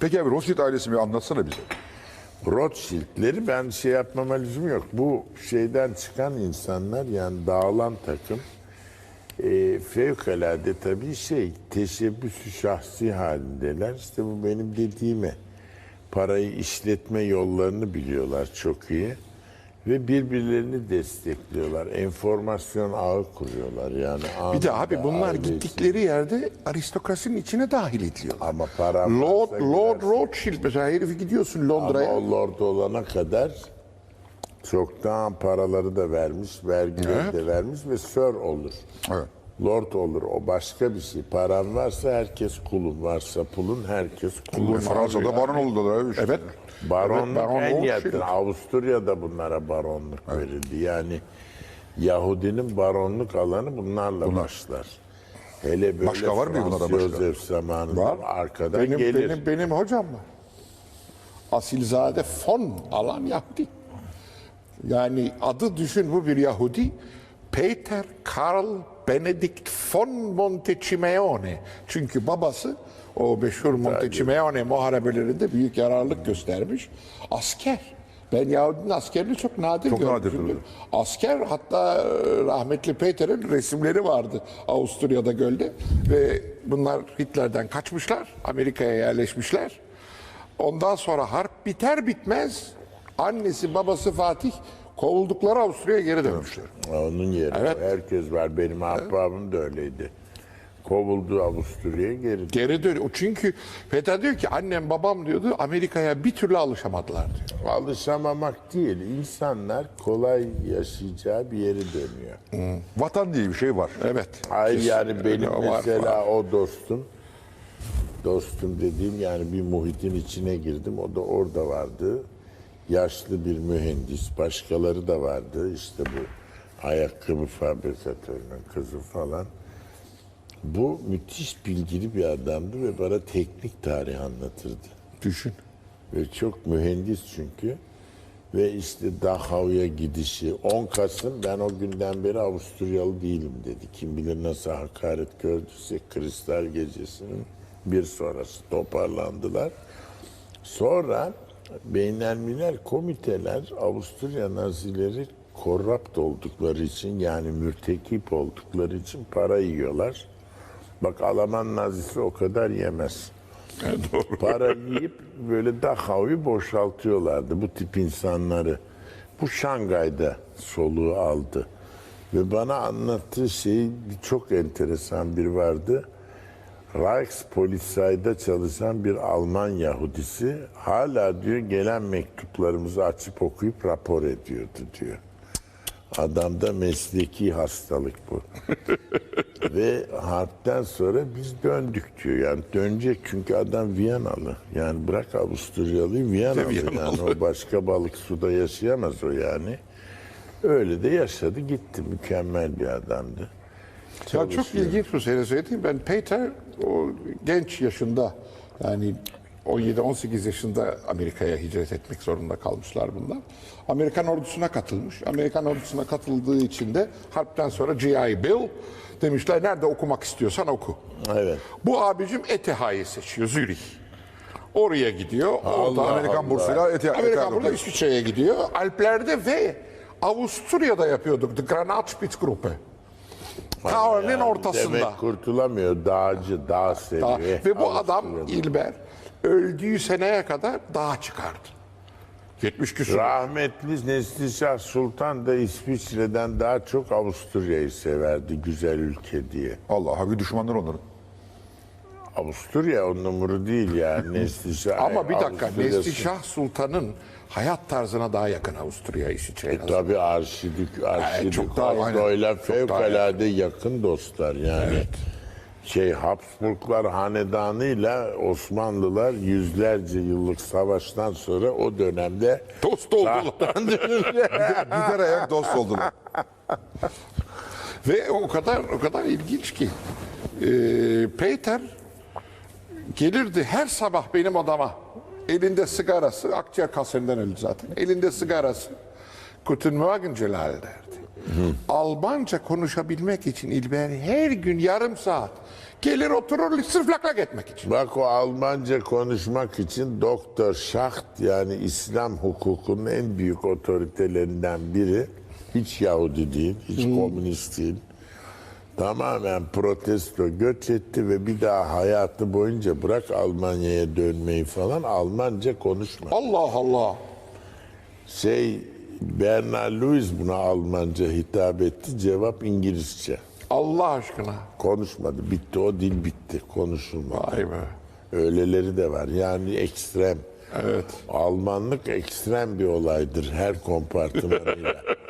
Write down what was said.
Peki abi Rothschild ailesini bir anlatsana bize. Rothschild'leri ben şey yapmama lüzum yok. Bu şeyden çıkan insanlar yani dağılan takım e, fevkalade tabii şey teşebbüsü şahsi halindeler. İşte bu benim dediğime parayı işletme yollarını biliyorlar çok iyi. Ve birbirlerini destekliyorlar. Enformasyon ağı kuruyorlar yani. Bir de abi bunlar gittikleri yerde aristokrasinin içine dahil ediliyorlar. Ama para Lord, Lord. Rothschild mesela herifi gidiyorsun Ama Londra'ya. o lord olana kadar çoktan paraları da vermiş, vergileri Evet. de vermiş ve sir olur. Evet. Lord olur. O başka bir şey. Paran varsa herkes kulun. Varsa pulun herkes kulun. Fransa'da baron oldular abi işte. Evet. Baronluk Evet, Baron en yakın. Avusturya'da bunlara baronluk verildi. Yani Yahudinin baronluk alanı bunlarla başlar. Hele böyle Başka var mı Frans bunlardan başka? Joseph zamanında Var. arkadan benim, gelir. Benim, benim hocam var. Asilzade von alan Yahudi. Yani adı düşün bu bir Yahudi. Peter Karl Benedict von Montecimone. Çünkü babası o meşhur Montecimone muharebelerinde büyük yararlık göstermiş. Asker. Ben Yahudinin askerini çok nadir Çok görmüşümdür. nadirdir. Asker hatta e, rahmetli Peter'in resimleri vardı Avusturya'da gölde ve bunlar Hitler'den kaçmışlar Amerika'ya yerleşmişler. Ondan sonra harp biter bitmez annesi babası Fatih kovuldukları Avusturya'ya geri dönmüşler. Onun yeri. Evet. Herkes var. Benim ahbabım da öyleydi. Kovuldu Avusturya'ya geri. Geri dön. Çünkü Peter diyor ki annem babam diyordu Amerika'ya bir türlü alışamadılar diyor. Alışamamak değil. İnsanlar kolay yaşayacağı bir yere dönüyor. Vatan diye bir şey var. Evet. Hayır yani benim Var, mesela o dostum dostum dediğim yani bir muhitin içine girdim. O da orada vardı. Yaşlı bir mühendis. Başkaları da vardı. İşte bu ayakkabı fabrikatörünün kızı falan. Bu müthiş bilgili bir adamdı ve bana teknik tarih anlatırdı. Düşün. Ve çok mühendis çünkü. Ve işte Dachau'ya gidişi. 10 Kasım ben o günden beri Avusturyalı değilim dedi. Kim bilir nasıl hakaret gördüyse Kristal Gecesi'nin bir sonrası toparlandılar. Sonra beynelmiler komiteler Avusturya Nazileri korrupt oldukları için yani mürtekip oldukları için para yiyorlar. Bak Alman Nazisi o kadar yemez. Para yiyip böyle Dachau'yu boşaltıyorlardı bu tip insanları. Bu Şangay'da soluğu aldı. Ve bana anlattığı şey çok enteresan bir vardı. Reichspolizei'de çalışan bir Alman Yahudisi hala diyor gelen mektuplarımızı açıp okuyup rapor ediyordu diyor. Adamda mesleki hastalık bu. Ve harpten sonra biz döndük diyor. Yani dönecek çünkü adam Viyanalı. Yani bırak Avusturyalıyı Viyanalı. Viyanalı. Yani o başka balık suda yaşayamaz o yani. Öyle de yaşadı gitti. Mükemmel bir adamdı. Ya çok ilginç bu sene söylediğim. Ben Peter o genç yaşında yani 17-18 yaşında Amerika'ya hicret etmek zorunda kalmışlar bunlar. Amerikan ordusuna katılmış. Amerikan ordusuna katıldığı için de harpten sonra GI Bill demişler nerede okumak istiyorsan oku. Evet. Bu abicim ETH'yi seçiyor Zürih. Oraya gidiyor. Orada Amerikan bursuyla eti, Amerikan burada İsviçre'ye gidiyor. Alplerde ve Avusturya'da yapıyorduk. The Granatspitzgruppe. Yani ortasında. Demek kurtulamıyor. Dağcı, dağ seviyor. Dağ- Ve bu adam. İlber öldüğü seneye kadar dağa çıkardı. 70 küsur. Rahmetli Neslişah Sultan da İsviçre'den daha çok Avusturya'yı severdi. Güzel ülke diye. Allah abi düşmanlar onların. Avusturya o numuru değil yani Neslişah. Ama bir dakika Neslişah Sultan'ın hayat tarzına daha yakın Avusturya İsviçre'ye. nazaran. Tabii Arşidük, Arşidük çok daha- Otto'yla aynen. Çok daha fevkalade yakın dostlar yani. Şey Habsburglar hanedanıyla Osmanlılar yüzlerce yıllık savaştan sonra o dönemde Dost oldular. Gider ayak dost oldular. Ve o kadar o kadar ilginç ki e, Peter gelirdi her sabah benim odama. Elinde sigarası, akciğer kanserinden öldü zaten. Elinde sigarası. Guten Morgen Celal derdi. Almanca konuşabilmek için İlber her gün yarım saat gelir oturur sırf lak lak etmek için. Bak o Almanca konuşmak için Doktor Schacht yani İslam hukukunun en büyük otoritelerinden biri. Hiç Yahudi değil, hiç komünist değil. Tamamen protesto göç etti ve bir daha hayatı boyunca bırak Almanya'ya dönmeyi falan Almanca konuşmadı. Allah Allah. Şey Bernard Lewis buna Almanca hitap etti. Cevap İngilizce. Allah aşkına. Konuşmadı. Bitti o dil bitti. Konuşulmadı. Vay be. Öyleleri de var. Yani ekstrem. Evet. Almanlık ekstrem bir olaydır her kompartımanıyla.